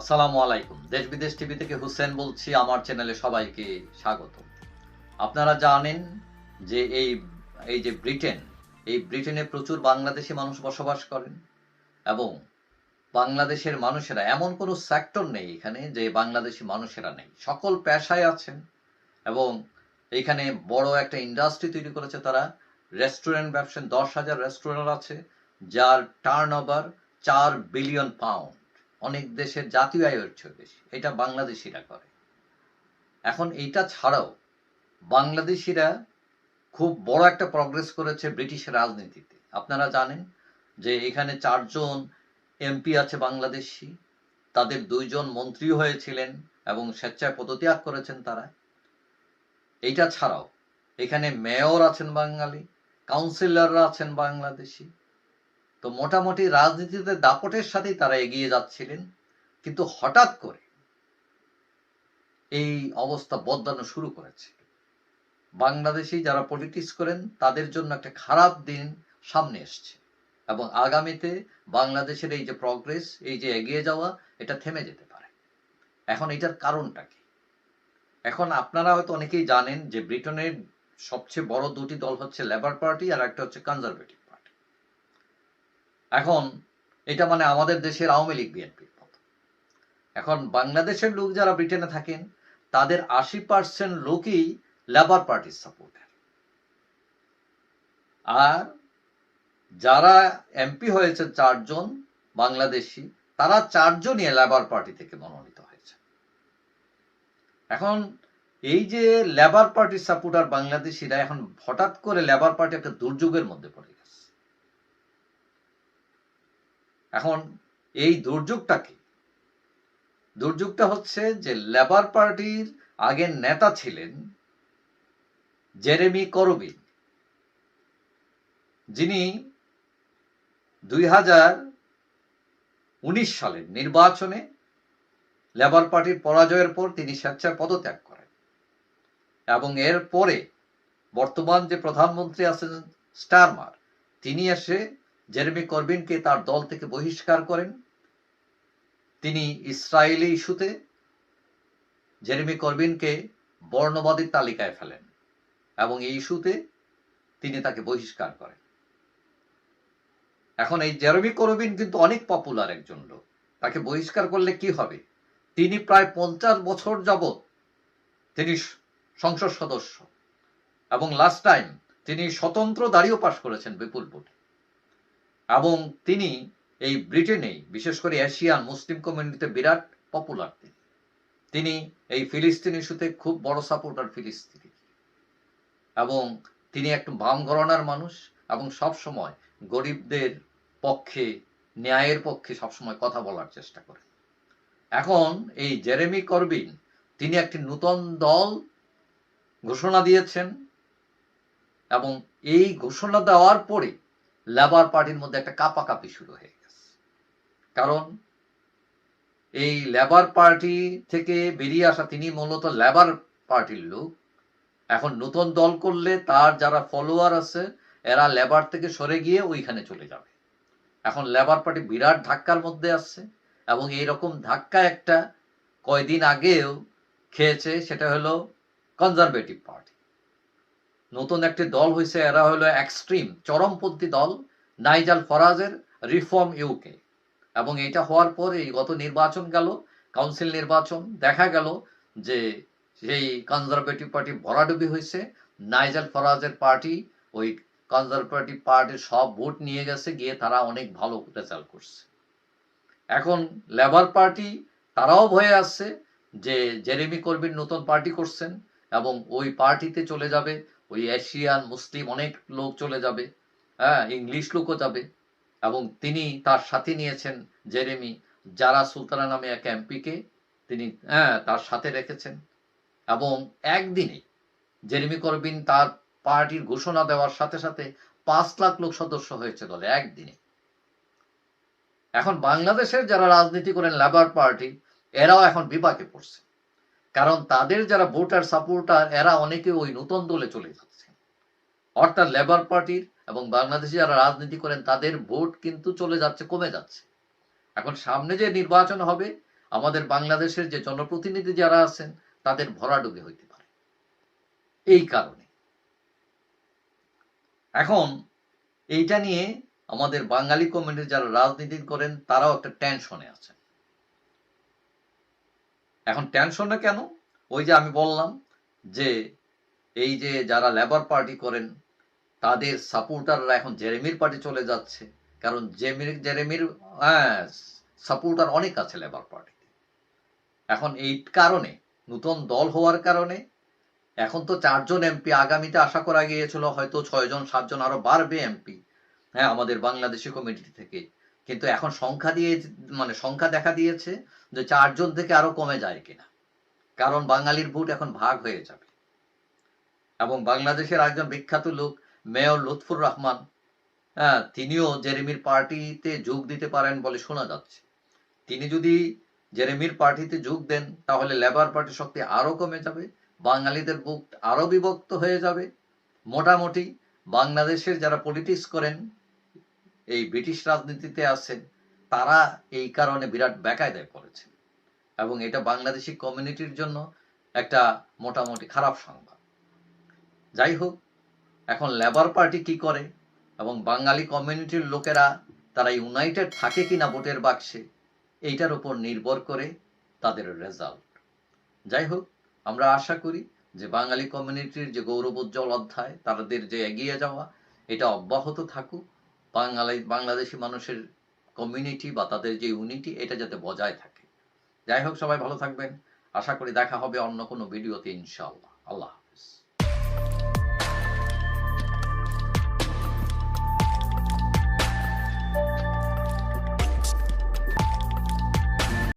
আসসালামু আলাইকুম। দেশ বিদেশ টিভি থেকে হুসেন বলছি, আমার চ্যানেলে সবাইকে স্বাগত। আপনারা জানেন যে এই এই যে ব্রিটেন, এই ব্রিটেনে প্রচুর বাংলাদেশি মানুষ বসবাস করেন এবং বাংলাদেশের মানুষেরা, এমন কোনো সেক্টর নেই এখানে যে বাংলাদেশি মানুষেরা নেই। সকল পেশায় আছেন এবং এখানে বড় একটা ইন্ডাস্ট্রি তৈরি করেছে তারা। রেস্টুরেন্ট ব্যবসা, দশ হাজার রেস্টুরেন্ট আছে, যার টার্ন ওভার চার বিলিয়ন পাউন্ড অনেক দেশের জাতীয় আয়ের চেয়ে বেশি, এটা বাংলাদেশিরা করে। এখন এইটা ছাড়াও বাংলাদেশিরা খুব বড় একটা প্রগ্রেস করেছে ব্রিটিশের রাজনীতিতে। আপনারা জানেন যে এখানে চারজন এমপি আছে বাংলাদেশি, তাদের দুইজন মন্ত্রী হয়েছিলেন এবং স্বেচ্ছায় পদত্যাগ করেছেন তারা। এইটা ছাড়াও এখানে মেয়র আছেন বাঙালি কাউন্সিলররা আছেন বাংলাদেশি তো মোটামুটি রাজনীতিতে দাপটের সাথেই তারা এগিয়ে যাচ্ছিলেন। কিন্তু হঠাৎ করে এই অবস্থা বদলানো শুরু করেছে। বাংলাদেশি যারা পলিটিক্স করেন, তাদের জন্য একটা খারাপ দিন সামনে এসছে এবং আগামীতে বাংলাদেশের এই যে প্রগ্রেস এই যে এগিয়ে যাওয়া, এটা থেমে যেতে পারে। এখন এটার কারণটা কি? এখন আপনারা হয়তো অনেকেই জানেন যে ব্রিটেনের সবচেয়ে বড় দুটি দল হচ্ছে লেবার পার্টি আর একটা হচ্ছে কনজারভেটিভ এখন এটা মানে আমাদের দেশের আওয়ামী লীগ বিএনপির মতো। এখন বাংলাদেশের লোক যারা ব্রিটেনে থাকেন, তাদের আশি পার্সেন্ট লোকই লেবার পার্টির সাপোর্টার আর যারা এমপি হয়েছে চারজন বাংলাদেশি, তারা চারজনই লেবার পার্টি থেকে মনোনীত হয়েছে। এখন এই যে লেবার পার্টির সাপোর্টার বাংলাদেশিরা এখন হঠাৎ করে লেবার পার্টি একটা দুর্যোগের মধ্যে পড়ে গেছে এখন এই দুর্যোগটা কি দুর্যোগটা হচ্ছে যে লেবার পার্টির আগের নেতা ছিলেন জেরেমি করবিন। যিনি দুই হাজার উনিশ সালের নির্বাচনে লেবার পার্টির পরাজয়ের পর তিনি স্বেচ্ছায় পদত্যাগ করেন এবং এর পরে বর্তমান যে প্রধানমন্ত্রী আছেন স্টারমার, তিনি এসে জেরেমি করবিনকে তার দল থেকে বহিষ্কার করেন। তিনি ইসরায়েলি ইস্যুতে জেরেমি করবিনকে বর্ণবাদীর তালিকায় ফেলেন এবং এই ইস্যুতে তিনি তাকে বহিষ্কার করেন। এখন এই জেরেমি করবিন কিন্তু অনেক পপুলার একজন লোক। তাকে বহিষ্কার করলে কি হবে? তিনি প্রায় পঞ্চাশ বছর যাবৎ তিনি সংসদ সদস্য এবং লাস্ট টাইম তিনি স্বতন্ত্র দাঁড়িয়েও পাশ করেছেন বিপুল ভোটে। এবং তিনি এই ব্রিটেনে, বিশেষ করে এশিয়ান মুসলিম কমিউনিটিতে বিরাট পপুলার তিনি। তিনি এই ফিলিস্তিন ইস্যুতে খুব বড় সাপোর্টার ফিলিস্তিনি। এবং তিনি একটু বাম ঘরানার মানুষ এবং সব সময় গরিবদের পক্ষে, ন্যায়ের পক্ষে সবসময় কথা বলার চেষ্টা করেন। এখন এই জেরেমি করবিন, তিনি একটি নূতন দল ঘোষণা দিয়েছেন এবং এই ঘোষণা দেওয়ার পরে লেবার পার্টির মধ্যে একটা কাপাকাপি শুরু হয়ে গেছে। কারণ এই লেবার পার্টি থেকে বেরিয়ে আসা তিনি মূলত লেবার পার্টির লোক। এখন নতুন দল করলে তার যারা ফলোয়ার আছে, এরা লেবার থেকে সরে গিয়ে ওইখানে চলে যাবে। এখন লেবার পার্টি বিরাট ধাক্কার মধ্যে আসছে এবং এইরকম ধাক্কা একটা কয়দিন আগেও খেয়েছে, সেটা হলো কনজারভেটিভ পার্টি নতুন একটি দল হয়েছে এরা হলো এক্সট্রিম চরমপন্থী দল, নাইজাল ফরাজের রিফর্ম ইউকে এবং এটা হওয়ার পরে গত নির্বাচন গেল কাউন্সিল নির্বাচন, দেখা গেল যে সেই কনজারভেটিভ পার্টি ভরাডুবি হয়েছে নাইজাল ফরাজের পার্টি ওই কনজারভেটিভ পার্টির সব ভোট নিয়ে গেছে, গিয়ে তারা অনেক ভালো রেজাল্ট করছে। এখন লেবার পার্টি তারাও ভয়ে আসছে যে জেরেমি করবিন নতুন পার্টি করছেন এবং ওই পার্টিতে চলে যাবে ওই এশিয়ান, মুসলিম অনেক লোক চলে যাবে হ্যাঁ ইংলিশ লোকও যাবে। এবং তিনি তার সাথে নিয়েছেন জেরেমি যারা সুলতানা নামে এক এমপিকে। তিনি হ্যাঁ তার সাথে রেখেছেন। এবং একদিনে জেরেমি করবিন তার পার্টির ঘোষণা দেওয়ার সাথে সাথে পাঁচ লাখ লোক সদস্য হয়েছে দলে একদিনে। এখন বাংলাদেশের যারা রাজনীতি করেন লেবার পার্টি এরাও এখন বিপাকে পড়ছে। কারণ তাদের যারা ভোটার, সাপোর্টার, এরা অনেকে ওই নতুন দলে চলে যাচ্ছে। অর্থাৎ লেবার পার্টির এবং বাংলাদেশে যারা রাজনীতি করেন, তাদের ভোট কিন্তু চলে যাচ্ছে, কমে যাচ্ছে। এখন সামনে যে নির্বাচন হবে, আমাদের বাংলাদেশের যে জনপ্রতিনিধি যারা আছেন, তাদের ভরাডুবি হইতে পারে। এই কারণে। এখন এইটা নিয়ে আমাদের বাঙালি কমিউনিটি যারা রাজনীতি করেন, তারাও একটা টেনশনে আছেন। এখন টেনশনে কেন? ওই যে আমি বললাম যে, এই যে যারা লেবার পার্টি করেন, তাদের সাপোর্টাররা এখন জেরেমির পার্টি চলে যাচ্ছে। কারণ জেমির জেরেমির হ্যাঁ সাপোর্টার অনেক আছে লেবার পার্টিতে এখন এই কারণে, নতুন দল হওয়ার কারণে, এখন তো চারজন এমপি আগামীতে আশা করা গিয়েছিল হয়তো ছয়জন, সাতজন আরও বাড়বে এমপি হ্যাঁ আমাদের বাংলাদেশি কমিটি থেকে। কিন্তু এখন সংখ্যা দিয়ে মানে সংখ্যা দেখা দিয়েছে যে চারজন থেকে আরও কমে যায় কিনা। কারণ বাঙালির ভোট এখন ভাগ হয়ে যাবে। এবং বাংলাদেশের একজন বিখ্যাত লোক, মেয়র লুৎফুর রহমান হ্যাঁ তিনিও জেরেমির পার্টিতে যোগ দিতে পারেন বলে শোনা যাচ্ছে। তিনি যদি জেরেমির পার্টিতে যোগ দেন, তাহলে লেবার পার্টির শক্তি আরও কমে যাবে, বাঙালিদের বুক আরও বিভক্ত হয়ে যাবে। মোটামুটি বাংলাদেশের যারা পলিটিক্স করেন এই ব্রিটিশ রাজনীতিতে আছেন, তারা এই কারণে বিরাট বেকায়দায় পড়েছে এবং এটা বাংলাদেশি কমিউনিটির জন্য একটা মোটামুটি খারাপ সংবাদ। যাই হোক, এখন লেবার পার্টি কি করে এবং বাঙালি কমিউনিটির লোকেরা তারা ইউনাইটেড থাকে কিনা ভোটের বাক্সে, এইটার উপর নির্ভর করে তাদের রেজাল্ট। যাই হোক, আমরা আশা করি যে বাঙালি কমিউনিটির যে গৌরবোজ্জ্বল অধ্যায়, তাদের যে এগিয়ে যাওয়া, এটা অব্যাহত থাকুক। বাঙালি, বাংলাদেশি মানুষের কমিউনিটি বা তাদের যে ইউনিটি এটা যাতে বজায় থাকে। যাই হোক, সবাই ভালো থাকবেন। আশা করি দেখা হবে অন্য কোনো ভিডিওতে ইনশাআল্লাহ। আল্লাহ।